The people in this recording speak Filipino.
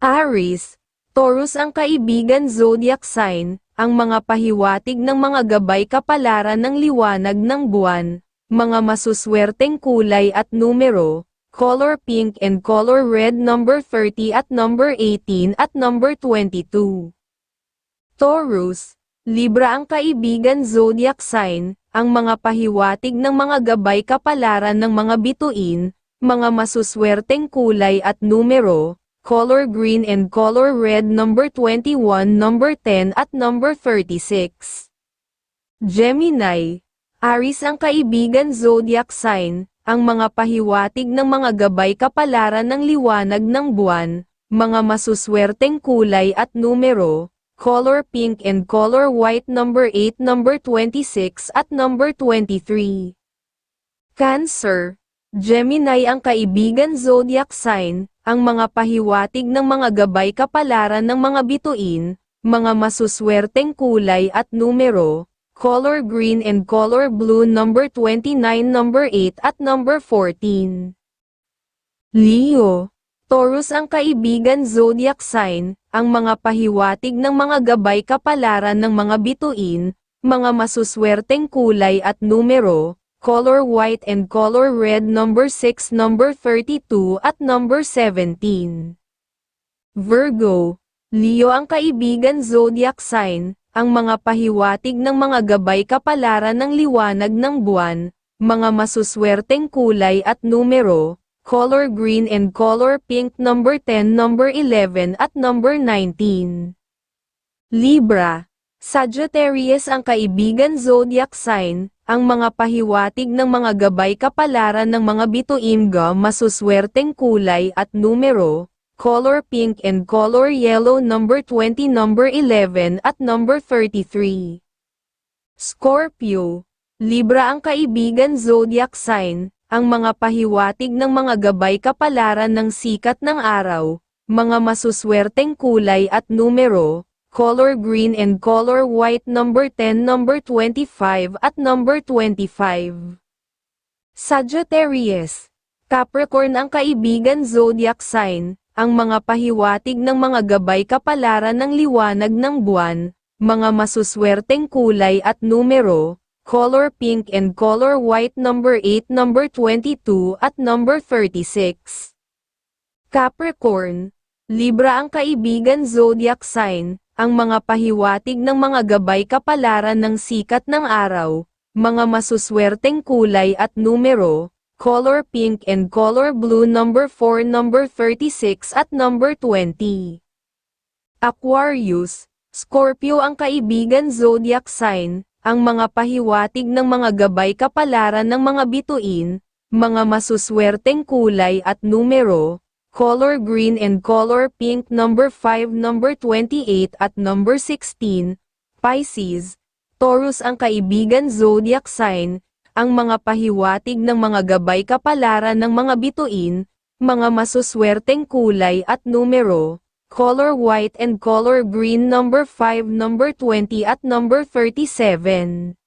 Aries, Taurus ang kaibigan zodiac sign, ang mga pahiwatig ng mga gabay kapalaran ng liwanag ng buwan, mga masuswerteng kulay at numero, color pink and color red number 30 at number 18 at number 22. Taurus, Libra ang kaibigan zodiac sign, ang mga pahiwatig ng mga gabay kapalaran ng mga bituin, mga masuswerteng kulay at numero, color green and color red number 21, number 10 at number 36. Gemini, Aries ang kaibigan zodiac sign, ang mga pahiwatig ng mga gabay kapalaran ng liwanag ng buwan, mga masuswerteng kulay at numero, color pink and color white number 8, number 26 at number 23. Cancer, Gemini ang kaibigan zodiac sign, ang mga pahiwatig ng mga gabay kapalaran ng mga bituin, mga masuswerteng kulay at numero, color green and color blue number 29, number 8 at number 14. Leo, Taurus ang kaibigan zodiac sign, ang mga pahiwatig ng mga gabay kapalaran ng mga bituin, mga masuswerteng kulay at numero, color white and color red number 6, number 32 at number 17. Virgo, Leo ang kaibigan zodiac sign, ang mga pahiwatig ng mga gabay kapalaran ng liwanag ng buwan, mga masuswerteng kulay at numero, color green and color pink number 10, number 11 at number 19. Libra, Sagittarius ang kaibigan zodiac sign, ang mga pahiwatig ng mga gabay kapalaran ng mga bituin ga masuswerteng kulay at numero, color pink and color yellow number 20 number 11 at number 33. Scorpio, Libra ang kaibigan zodiac sign, ang mga pahiwatig ng mga gabay kapalaran ng sikat ng araw, mga masuswerteng kulay at numero, color green and color white number 10 number 25 at number 25. Sagittarius, Capricorn ang kaibigan zodiac sign, ang mga pahiwatig ng mga gabay kapalaran ng liwanag ng buwan, mga masuswerteng kulay at numero, color pink and color white number 8, number 22 at number 36. Capricorn, Libra ang kaibigan zodiac sign, ang mga pahiwatig ng mga gabay kapalaran ng sikat ng araw, mga masuswerteng kulay at numero, color pink and color blue number 4, number 36 at number 20. Aquarius, Scorpio ang kaibigan zodiac sign, ang mga pahiwatig ng mga gabay kapalaran ng mga bituin, mga masuswerteng kulay at numero, color green and color pink number 5 number 28 at number 16, Pisces, Taurus ang kaibigan zodiac sign, ang mga pahiwatig ng mga gabay kapalaran ng mga bituin, mga masuswerteng kulay at numero, color white and color green number 5 number 20 at number 37.